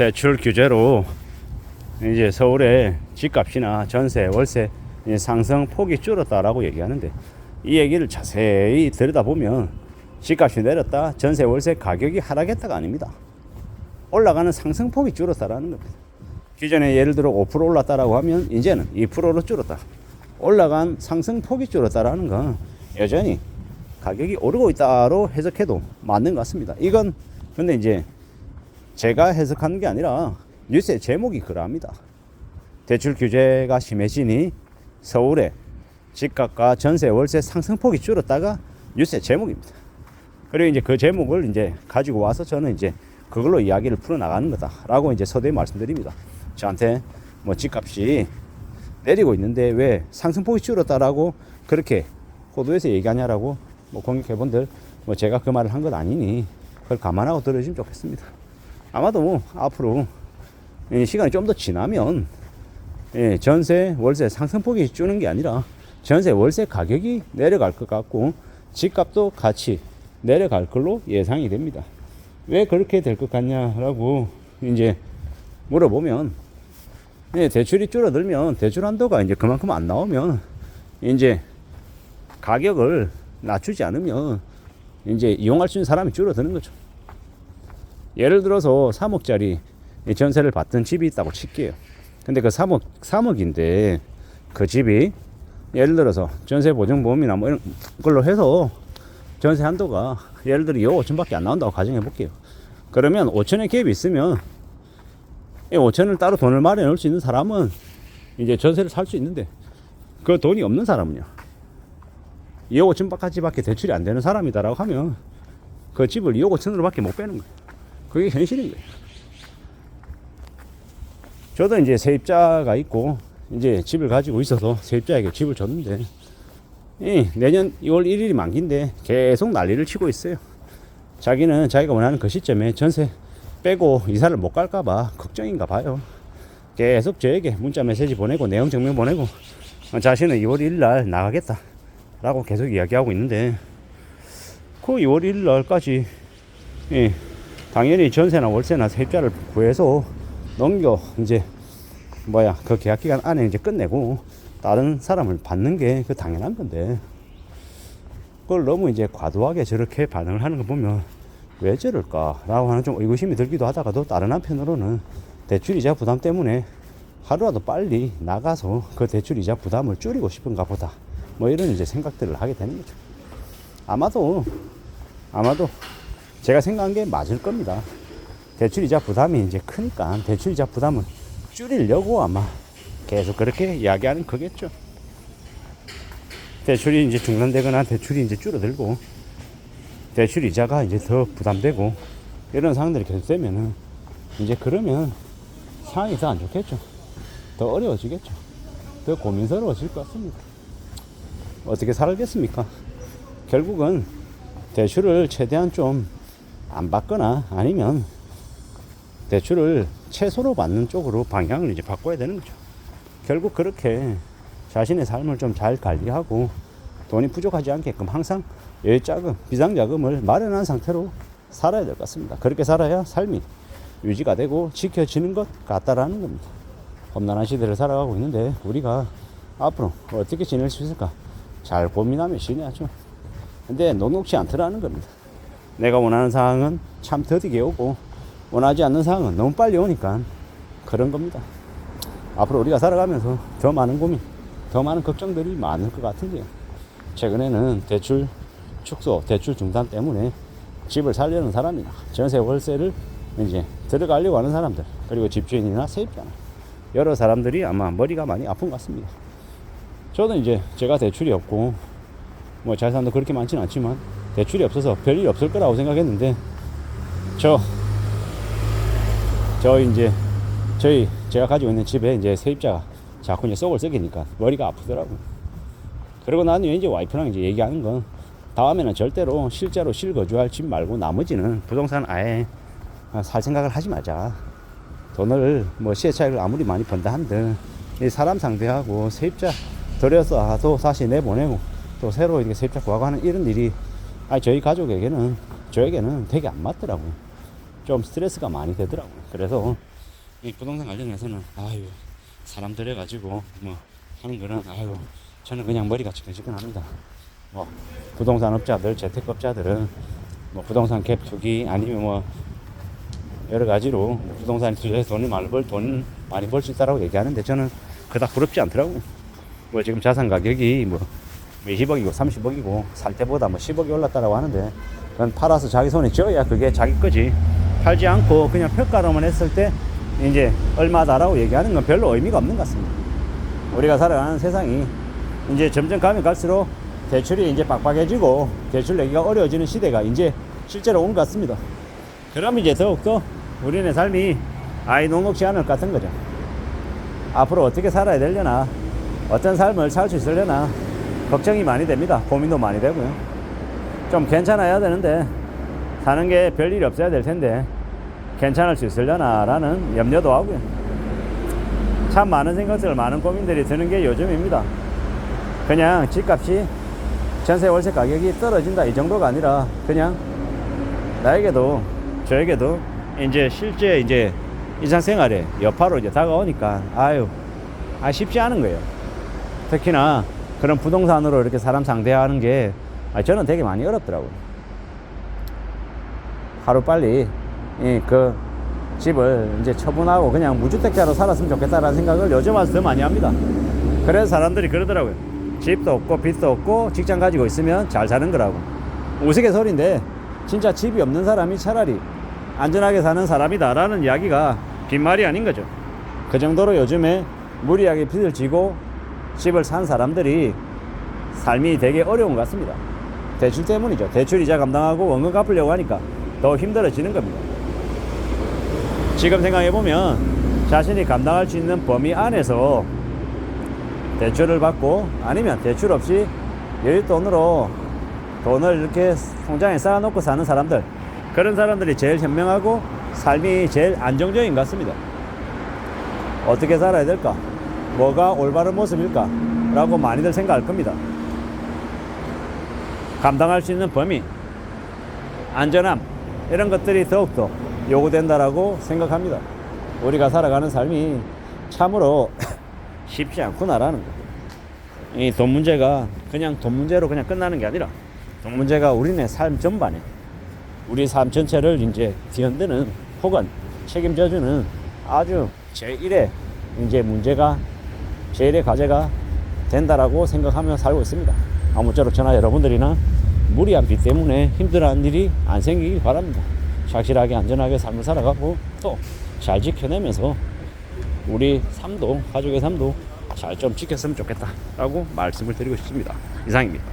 대출 규제로 이제 서울의 집값이나 전세, 월세 상승 폭이 줄었다라고 얘기하는데 이 얘기를 자세히 들여다보면 집값이 내렸다, 전세, 월세 가격이 하락했다가 아닙니다. 올라가는 상승폭이 줄었다라는 겁니다. 기존에 예를 들어 5% 올랐다라고 하면 이제는 2%로 줄었다. 올라간 상승폭이 줄었다라는 건 여전히 가격이 오르고 있다로 해석해도 맞는 것 같습니다. 이건 근데 이제 제가 해석하는 게 아니라 뉴스의 제목이 그러합니다. 대출 규제가 심해지니 서울의 집값과 전세 월세 상승폭이 줄었다가 뉴스의 제목입니다. 그리고 이제 그 제목을 이제 가지고 와서 저는 이제 그걸로 이야기를 풀어 나가는 거다라고 이제 서두에 말씀드립니다. 저한테 뭐 집값이 내리고 있는데 왜 상승폭이 줄었다라고 그렇게 호도에서 얘기하냐라고 뭐 공격해본들 뭐 제가 그 말을 한 건 아니니 그걸 감안하고 들어주시면 좋겠습니다. 아마도 뭐 앞으로 이 시간이 좀 더 지나면 예, 전세, 월세 상승폭이 주는 게 아니라 전세, 월세 가격이 내려갈 것 같고 집값도 같이 내려갈 걸로 예상이 됩니다. 왜 그렇게 될 것 같냐라고 이제 물어보면 예, 대출이 줄어들면 대출 한도가 이제 그만큼 안 나오면 이제 가격을 낮추지 않으면 이제 이용할 수 있는 사람이 줄어드는 거죠. 예를 들어서 3억짜리 전세를 받던 집이 있다고 칠게요. 근데 그 3억, 3억인데 그 집이 예를 들어서 전세 보증보험이나 뭐 이런 걸로 해서 전세 한도가 예를 들어 2억 5천밖에 안 나온다고 가정해 볼게요. 그러면 5천의 갭이 있으면 이 5천을 따로 돈을 마련해 놓을 수 있는 사람은 이제 전세를 살 수 있는데 그 돈이 없는 사람은요. 2억 5천까지밖에 대출이 안 되는 사람이다라고 하면 그 집을 2억 5천으로밖에 못 빼는 거예요. 그게 현실인 거예요. 저도 이제 세입자가 있고 이제 집을 가지고 있어서 세입자에게 집을 줬는데 이 내년 2월 1일이 만기인데 계속 난리를 치고 있어요. 자기는 자기가 원하는 그 시점에 전세 빼고 이사를 못 갈까봐 걱정인가 봐요. 계속 저에게 문자 메시지 보내고 내용 증명 보내고 자신은 2월 1일 날 나가겠다 라고 계속 이야기하고 있는데 그 2월 1일 날까지 예, 당연히 전세나 월세나 세입자를 구해서 넘겨 이제 뭐야 그 계약 기간 안에 이제 끝내고 다른 사람을 받는 게 그 당연한 건데 그걸 너무 이제 과도하게 저렇게 반응을 하는 거 보면 왜 저럴까라고 하는 좀 의구심이 들기도 하다가도 다른 한편으로는 대출이자 부담 때문에 하루라도 빨리 나가서 그 대출이자 부담을 줄이고 싶은가 보다 뭐 이런 이제 생각들을 하게 되는 거죠. 아마도 아마도 제가 생각한 게 맞을 겁니다 대출이자 부담이 이제 크니까 대출이자 부담을 줄이려고 아마 계속 그렇게 이야기하는 거겠죠. 대출이 이제 중단되거나 대출이 이제 줄어들고 대출 이자가 이제 더 부담되고 이런 상황들이 계속되면은 이제 그러면 상황이 더 안 좋겠죠. 더 어려워지겠죠. 더 고민스러워질 것 같습니다. 어떻게 살겠습니까? 결국은 대출을 최대한 좀 안 받거나 아니면 대출을 최소로 받는 쪽으로 방향을 이제 바꿔야 되는 거죠. 결국 그렇게 자신의 삶을 좀 잘 관리하고 돈이 부족하지 않게끔 항상 여유자금, 비상자금을 마련한 상태로 살아야 될 것 같습니다. 그렇게 살아야 삶이 유지가 되고 지켜지는 것 같다라는 겁니다. 험난한 시대를 살아가고 있는데 우리가 앞으로 어떻게 지낼 수 있을까 잘 고민하며 지내야죠. 근데 녹록지 않더라는 겁니다. 내가 원하는 상황은 참 더디게 오고 원하지 않는 상황은 너무 빨리 오니까 그런 겁니다. 앞으로 우리가 살아가면서 더 많은 고민, 더 많은 걱정들이 많을 것 같은데요. 최근에는 대출 축소, 대출 중단 때문에 집을 살려는 사람이나 전세 월세를 이제 들어가려고 하는 사람들, 그리고 집주인이나 세입자나 여러 사람들이 아마 머리가 많이 아픈 것 같습니다. 저는 이제 제가 대출이 없고 뭐 자산도 그렇게 많지는 않지만 대출이 없어서 별일 없을 거라고 생각했는데 저 저 이제 저희 제가 가지고 있는 집에 이제 세입자가 자꾸 이제 속을 썩이니까 머리가 아프더라고. 그리고 나는 이제 와이프랑 이제 얘기하는 건 다음에는 절대로 실제로 실거주할 집 말고 나머지는 부동산 아예 살 생각을 하지 마자. 돈을 뭐 시세 차익을 아무리 많이 번다 한들 이 사람 상대하고 세입자 들여서 또 다시 내보내고 또 새로 이렇게 세입자 구하고 하는 이런 일이 아니 저희 가족에게는 저에게는 되게 안 맞더라고요. 좀 스트레스가 많이 되더라고요. 그래서 이 부동산 관련해서는 아유 사람 들여가지고 뭐 하는 거는 아유 저는 그냥 머리가 지끈지끈합니다. 뭐 부동산 업자들, 재택업자들은 뭐 부동산 갭 투기 아니면 뭐 여러 가지로 부동산 투자해서 돈을 많이 벌, 돈 많이 벌 수 있다라고 얘기하는데 저는 그닥 부럽지 않더라고요. 뭐 지금 자산 가격이 뭐 20억이고 30억이고 살 때보다 뭐 10억이 올랐다라고 하는데 그건 팔아서 자기 손에 쥐어야 그게 자기 거지. 팔지 않고 그냥 평가로만 했을 때 이제 얼마다라고 얘기하는 건 별로 의미가 없는 것 같습니다. 우리가 살아가는 세상이 이제 점점 가면 갈수록 대출이 이제 빡빡해지고 대출 내기가 어려워지는 시대가 이제 실제로 온 것 같습니다. 그러면 이제 더욱더 우리네 삶이 아이 녹록지 않을 것 같은 거죠. 앞으로 어떻게 살아야 되려나, 어떤 삶을 살 수 있으려나, 걱정이 많이 됩니다. 고민도 많이 되고요. 좀 괜찮아야 되는데, 사는 게 별일이 없어야 될 텐데, 괜찮을 수 있으려나라는 염려도 하고요. 참 많은 생각들, 많은 고민들이 드는 게 요즘입니다. 그냥 집값이 전세 월세 가격이 떨어진다 이 정도가 아니라 그냥 나에게도 저에게도 이제 실제 이제 일상생활에 여파로 이제 다가오니까 아유 아 쉽지 않은 거예요. 특히나 그런 부동산으로 이렇게 사람 상대하는 게 아, 저는 되게 많이 어렵더라고요. 하루 빨리 이그 집을 이제 처분하고 그냥 무주택자로 살았으면 좋겠다라는 생각을 요즘 와서 더 많이 합니다. 그래서 사람들이 그러더라고요. 집도 없고 빚도 없고 직장 가지고 있으면 잘 사는 거라고. 우스갯소리인데 진짜 집이 없는 사람이 차라리 안전하게 사는 사람이다라는 이야기가 빈말이 아닌 거죠. 그 정도로 요즘에 무리하게 빚을 지고 집을 산 사람들이 삶이 되게 어려운 것 같습니다. 대출 때문이죠. 대출 이자 감당하고 원금 갚으려고 하니까 더 힘들어지는 겁니다. 지금 생각해 보면 자신이 감당할 수 있는 범위 안에서 대출을 받고 아니면 대출 없이 여윳돈으로 돈을 이렇게 통장에 쌓아놓고 사는 사람들 그런 사람들이 제일 현명하고 삶이 제일 안정적인 것 같습니다. 어떻게 살아야 될까? 뭐가 올바른 모습일까? 라고 많이들 생각할 겁니다. 감당할 수 있는 범위, 안전함, 이런 것들이 더욱더 요구된다라고 생각합니다. 우리가 살아가는 삶이 참으로 쉽지 않구나라는 거. 이돈 문제가 그냥 돈 문제로 그냥 끝나는 게 아니라 돈 문제가 우리네 삶 전반에 우리 삶 전체를 이제 뒤흔드는 혹은 책임져주는 아주 제1의 이제 문제가 제1의 과제가 된다라고 생각하며 살고 있습니다. 아무쪼록 저나 여러분들이나 무리한 빚 때문에 힘들어하는 일이 안 생기길 바랍니다. 착실하게 안전하게 삶을 살아가고 또 잘 지켜내면서 우리 삶도 가족의 삶도 잘 좀 지켰으면 좋겠다라고 말씀을 드리고 싶습니다. 이상입니다.